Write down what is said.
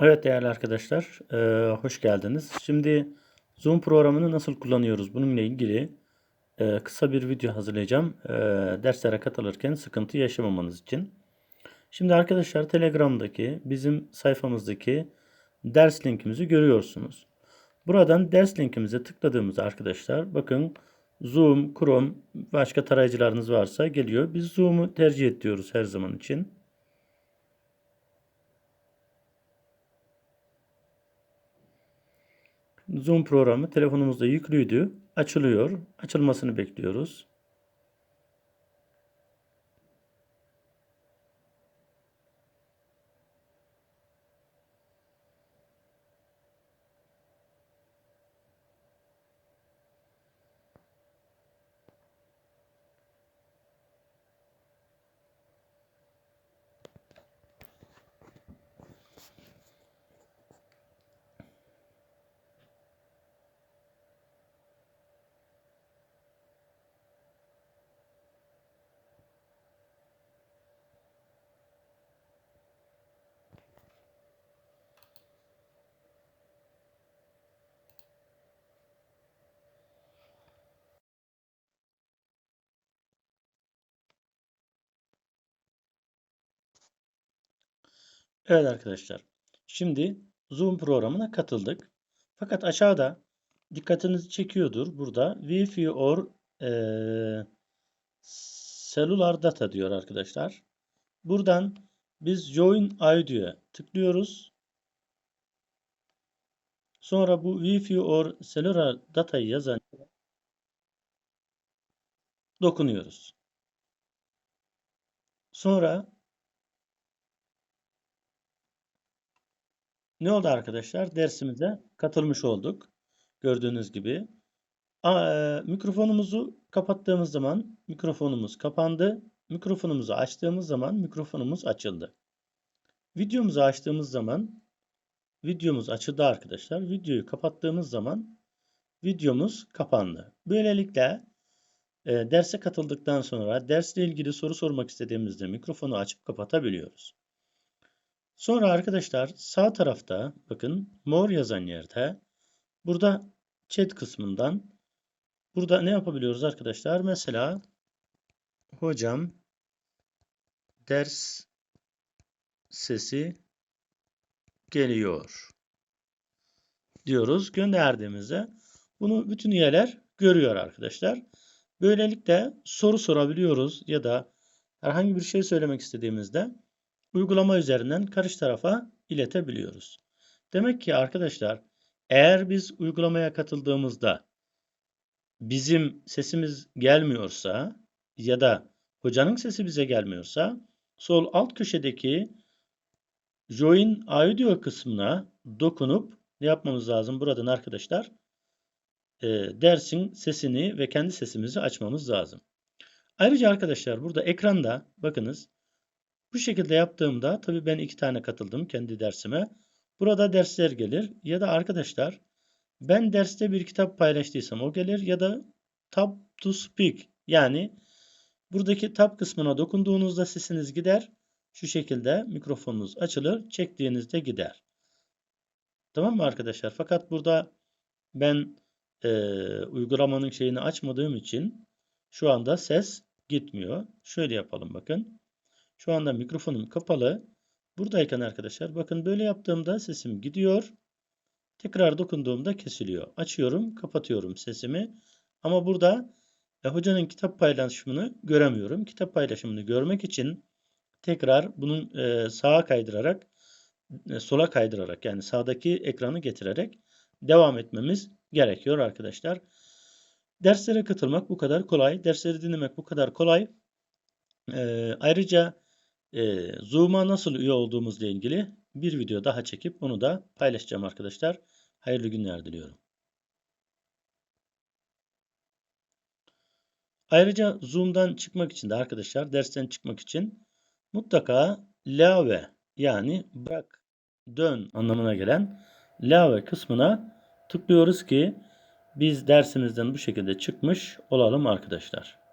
Evet değerli arkadaşlar, eee, hoş geldiniz. Şimdi Zoom programını nasıl kullanıyoruz bununla ilgili eee, kısa bir video hazırlayacağım. Eee, derslere katılırken sıkıntı yaşamamanız için. Şimdi arkadaşlar Telegram'daki bizim sayfamızdaki ders linkimizi görüyorsunuz. Buradan ders linkimize tıkladığımızda arkadaşlar bakın Zoom, Chrome başka tarayıcılarınız varsa geliyor. Biz Zoom'u tercih ediyoruz her zaman için. Zoom programı telefonumuzda yüklüydü. Açılıyor. Açılmasını bekliyoruz. Evet arkadaşlar. Şimdi Zoom programına katıldık. Fakat aşağıda dikkatinizi çekiyordur. Burada Wi-Fi or eee cellular data diyor arkadaşlar. Buradan biz Join Audio'ya tıklıyoruz. Sonra bu Wi-Fi or cellular data'yı yazan dokunuyoruz. Sonra ne oldu arkadaşlar? Dersimize katılmış olduk. Gördüğünüz gibi. Aa, mikrofonumuzu kapattığımız zaman mikrofonumuz kapandı. Mikrofonumuzu açtığımız zaman mikrofonumuz açıldı. Videomuzu açtığımız zaman videomuz açıldı arkadaşlar. Videoyu kapattığımız zaman videomuz kapandı. Böylelikle e, derse katıldıktan sonra dersle ilgili soru sormak istediğimizde mikrofonu açıp kapatabiliyoruz. Sonra arkadaşlar sağ tarafta bakın mor yazan yerde burada chat kısmından burada ne yapabiliyoruz arkadaşlar? Mesela hocam ders sesi geliyor diyoruz. Gönderdiğimizde bunu bütün üyeler görüyor arkadaşlar. Böylelikle soru sorabiliyoruz ya da herhangi bir şey söylemek istediğimizde uygulama üzerinden karşı tarafa iletebiliyoruz. Demek ki arkadaşlar eğer biz uygulamaya katıldığımızda bizim sesimiz gelmiyorsa ya da hocanın sesi bize gelmiyorsa sol alt köşedeki Join Audio kısmına dokunup ne yapmamız lazım buradan arkadaşlar? E, dersin sesini ve kendi sesimizi açmamız lazım. Ayrıca arkadaşlar burada ekranda bakınız bu şekilde yaptığımda tabii ben iki tane katıldım kendi dersime. Burada dersler gelir ya da arkadaşlar ben derste bir kitap paylaştıysam o gelir ya da tab to speak yani buradaki tab kısmına dokunduğunuzda sesiniz gider. Şu şekilde mikrofonunuz açılır. Çektiğinizde gider. Tamam mı arkadaşlar? Fakat burada ben e, uygulamanın şeyini açmadığım için şu anda ses gitmiyor. Şöyle yapalım bakın. Şu anda mikrofonum kapalı. Buradayken arkadaşlar bakın böyle yaptığımda sesim gidiyor. Tekrar dokunduğumda kesiliyor. Açıyorum, kapatıyorum sesimi. Ama burada e, hocanın kitap paylaşımını göremiyorum. Kitap paylaşımını görmek için tekrar bunun e, sağa kaydırarak e, sola kaydırarak yani sağdaki ekranı getirerek devam etmemiz gerekiyor arkadaşlar. Derslere katılmak bu kadar kolay. Dersleri dinlemek bu kadar kolay. E, ayrıca e, Zoom'a nasıl üye olduğumuzla ilgili bir video daha çekip bunu da paylaşacağım arkadaşlar. Hayırlı günler diliyorum. Ayrıca Zoom'dan çıkmak için de arkadaşlar dersten çıkmak için mutlaka lave yani bırak dön anlamına gelen lave kısmına tıklıyoruz ki biz dersimizden bu şekilde çıkmış olalım arkadaşlar.